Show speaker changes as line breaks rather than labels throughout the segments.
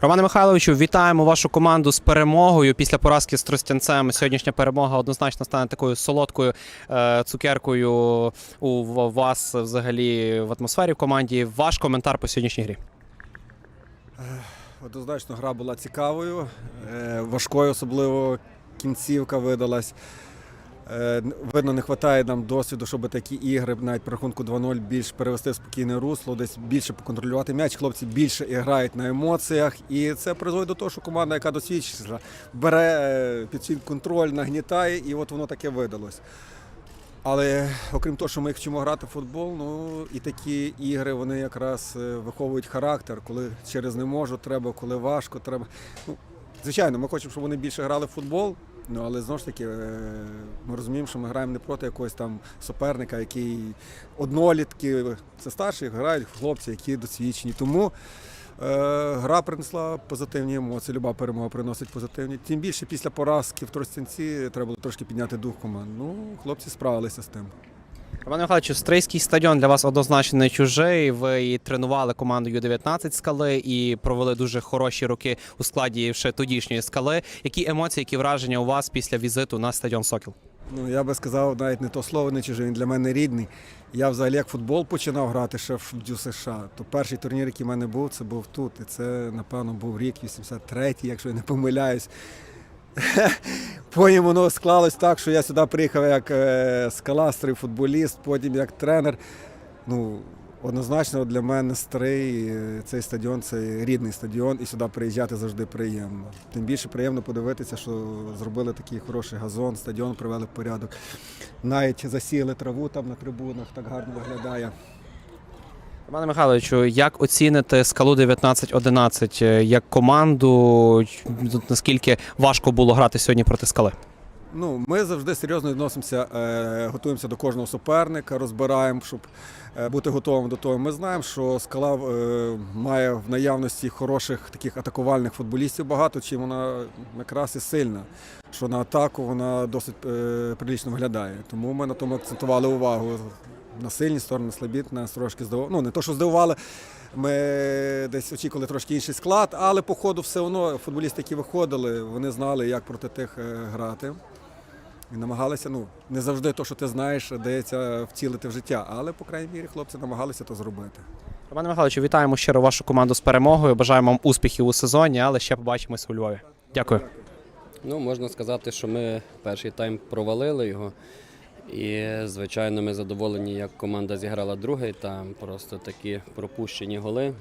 Романе Михайловичу, вітаємо вашу команду з перемогою після поразки з Тростянцем. Сьогоднішня перемога однозначно стане такою солодкою е, цукеркою у вас взагалі в атмосфері в команді. Ваш коментар по сьогоднішній грі.
Однозначно гра була цікавою, е, важкою, особливо кінцівка видалась. Е, Видно, не вистачає нам досвіду, щоб такі ігри навіть по рахунку 2-0 більш перевести в спокійне русло, десь більше поконтролювати м'яч. Хлопці більше грають на емоціях. І це призводить до того, що команда, яка досвідчена, бере е, під свій контроль, нагнітає, і от воно таке видалось. Але окрім того, що ми їх вчимо грати в футбол, ну і такі ігри вони якраз е, виховують характер, коли через не можу, треба, коли важко, треба. Ну, звичайно, ми хочемо, щоб вони більше грали в футбол. Ну але знову ж таки, е, ми розуміємо, що ми граємо не проти якогось там суперника, який однолітки, це старші, грають хлопці, які досвідчені. Тому е, гра принесла позитивні емоції. Люба перемога приносить позитивні. Тим більше після поразки в Тростянці треба було трошки підняти дух команд. Ну, хлопці справилися з тим.
Романе Михайловичу, Стрийський стадіон для вас однозначно не чужий. Ви і тренували команду Ю-19 скали і провели дуже хороші роки у складі ще тодішньої скали. Які емоції, які враження у вас після візиту на стадіон Сокіл?
Ну, я би сказав, навіть не то слово не чуже, він для мене рідний. Я взагалі як футбол починав грати ще в Дю США, то перший турнір, який в мене був, це був тут. І це, напевно, був рік 83-й, якщо я не помиляюсь. Потім воно склалось так, що я сюди приїхав як е, скаластрий футболіст, потім як тренер. Ну, однозначно для мене старий е, цей стадіон це рідний стадіон, і сюди приїжджати завжди приємно. Тим більше приємно подивитися, що зробили такий хороший газон, стадіон привели в порядок. Навіть засіяли траву там на трибунах, так гарно виглядає.
Романе Михайловичу, як оціните скалу 19-11 е, як команду? Наскільки важко було грати сьогодні проти скали?
Ну, ми завжди серйозно відносимося, е, готуємося до кожного суперника, розбираємо, щоб е, бути готовим до того. Ми знаємо, що скала має в наявності хороших таких атакувальних футболістів багато, чим вона якраз і сильна. Що на атаку вона досить е, прилічно виглядає. Тому ми на тому акцентували увагу. На сильні сторони, слабі нас трошки здивували. Ну, не то, що здивували. Ми десь очікували трошки інший склад, але по ходу все одно футболісти, які виходили, вони знали, як проти тих е, грати. І намагалися, ну, не завжди то, що ти знаєш, дається втілити в життя, але, по крайній мірі, хлопці намагалися то зробити.
Романе Михайловичу, вітаємо щиро вашу команду з перемогою. Бажаємо вам успіхів у сезоні, але ще побачимось у Львові. Дякую.
Ну, можна сказати, що ми перший тайм провалили його. І, звичайно, ми задоволені, як команда зіграла другий там Просто такі пропущені голи.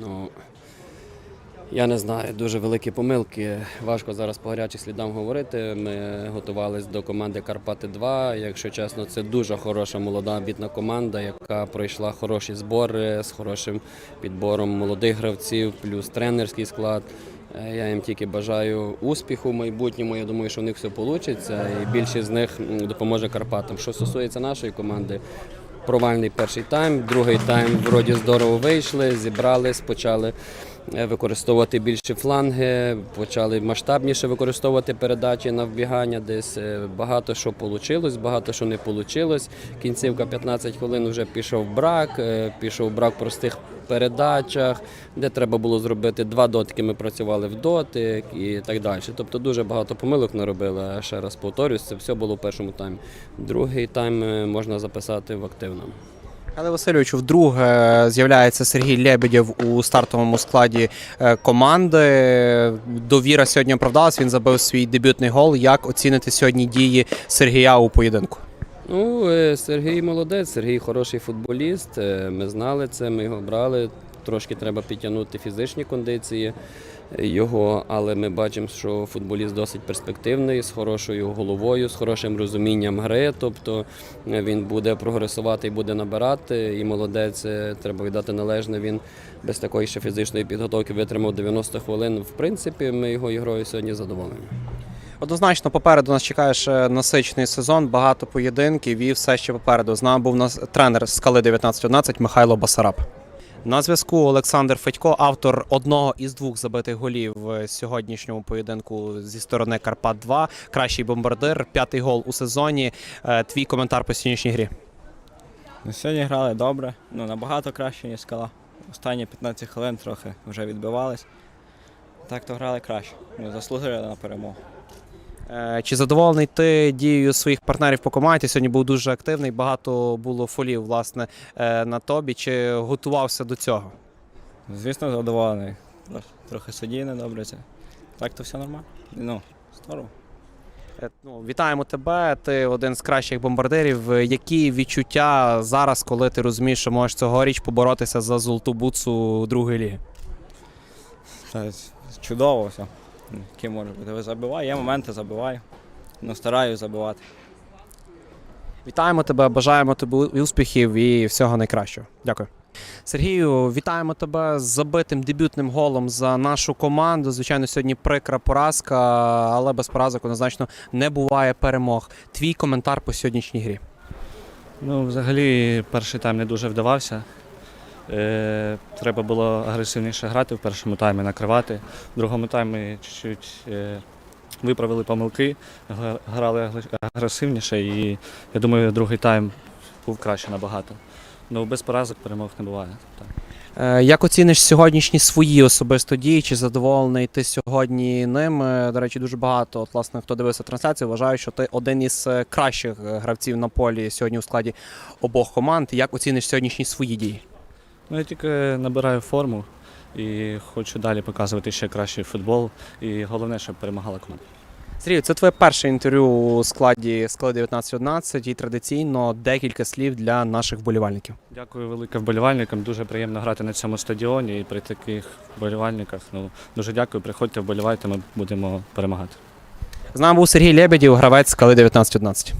Ну, я не знаю, дуже великі помилки. Важко зараз по гарячих слідам говорити. Ми готувалися до команди Карпати 2. Якщо чесно, це дуже хороша молода амбітна команда, яка пройшла хороші збори з хорошим підбором молодих гравців, плюс тренерський склад. Е, Я їм тільки бажаю успіху в майбутньому. Я думаю, що у них все вийде, і більшість з них допоможе Карпатам. Що стосується нашої команди, провальний перший тайм, другий тайм вроді здорово вийшли, зібрались, почали е, використовувати більше фланги, почали масштабніше використовувати передачі на вбігання. Десь е, багато що вийшло, багато що не вийшло. Кінцівка 15 хвилин вже пішов брак, е, пішов брак простих передачах, де треба було зробити два дотики. Ми працювали в дотик і так далі. Тобто дуже багато помилок наробили. Ще раз повторюсь, це все було в першому таймі. Другий тайм е, можна записати в активному.
Але Васильовичу, вдруге з'являється Сергій Лебедєв у стартовому складі е, команди. Довіра сьогодні оправдалась. Він забив свій дебютний гол. Як оціните сьогодні дії Сергія у поєдинку?
Ну, е, Сергій молодець, Сергій хороший футболіст. е, Ми знали це, ми його брали. Трошки треба підтягнути фізичні кондиції е, його, але ми бачимо, що футболіст досить перспективний, з хорошою головою, з хорошим розумінням гри. Тобто він буде прогресувати і буде набирати. І молодець, треба віддати належне. Він без такої ще фізичної підготовки витримав 90 хвилин. В принципі, ми його ігрою сьогодні задоволені.
Однозначно, попереду нас чекає ще насичений сезон, багато поєдинків і все ще попереду. З нами був нас тренер скали 1911 Михайло Басараб. На зв'язку Олександр Федько, автор одного із двох забитих голів в сьогоднішньому поєдинку зі сторони Карпат 2 кращий бомбардир, п'ятий гол у сезоні. Е, Твій коментар по сьогоднішній грі.
Ну, сьогодні грали добре, ну набагато краще, ніж скала. Останні 15 хвилин трохи вже відбивались. Так то грали краще. Ну, заслужили на перемогу.
Е, Чи задоволений ти дією своїх партнерів по команді? Сьогодні був дуже активний, багато було фолів власне е, на тобі. Чи готувався до цього?
Звісно, задоволений. Трохи судді не добре. Так то все нормально. Ну, здорово.
Е, Ну, вітаємо тебе. Ти один з кращих бомбардирів. Які відчуття зараз, коли ти розумієш, що можеш цьогоріч поборотися за золоту буцу другої ліги?
Чудово все. Який може бути. Забиваю, є моменти, забиваю. Ну, стараюсь забивати.
Вітаємо тебе, бажаємо тобі успіхів і всього найкращого. Дякую. Сергію, вітаємо тебе з забитим дебютним голом за нашу команду. Звичайно, сьогодні прикра поразка, але без поразок однозначно не буває перемог. Твій коментар по сьогоднішній грі.
Ну, взагалі, перший тайм не дуже вдавався. Е, треба було агресивніше грати в першому таймі, накривати. В другому таймі чуть-чуть е, виправили помилки, грали агресивніше, і я думаю, другий тайм був краще набагато. Ну, без поразок перемог не буває. Так.
Е, Як оціниш сьогоднішні свої особисто дії? Чи задоволений ти сьогодні ними? До речі, дуже багато, от, власне, хто дивився трансляцію, вважає, що ти один із кращих гравців на полі сьогодні у складі обох команд. Як оціниш сьогоднішні свої дії?
Ну, я тільки набираю форму і хочу далі показувати ще кращий футбол. І головне, щоб перемагала команда.
Сергій, це твоє перше інтерв'ю у складі складу 1911 і традиційно декілька слів для наших вболівальників.
Дякую велике вболівальникам. Дуже приємно грати на цьому стадіоні і при таких вболівальниках. Ну дуже дякую. Приходьте, вболівайте. Ми будемо перемагати.
З нами був Сергій Лебедів, гравець скали 1911.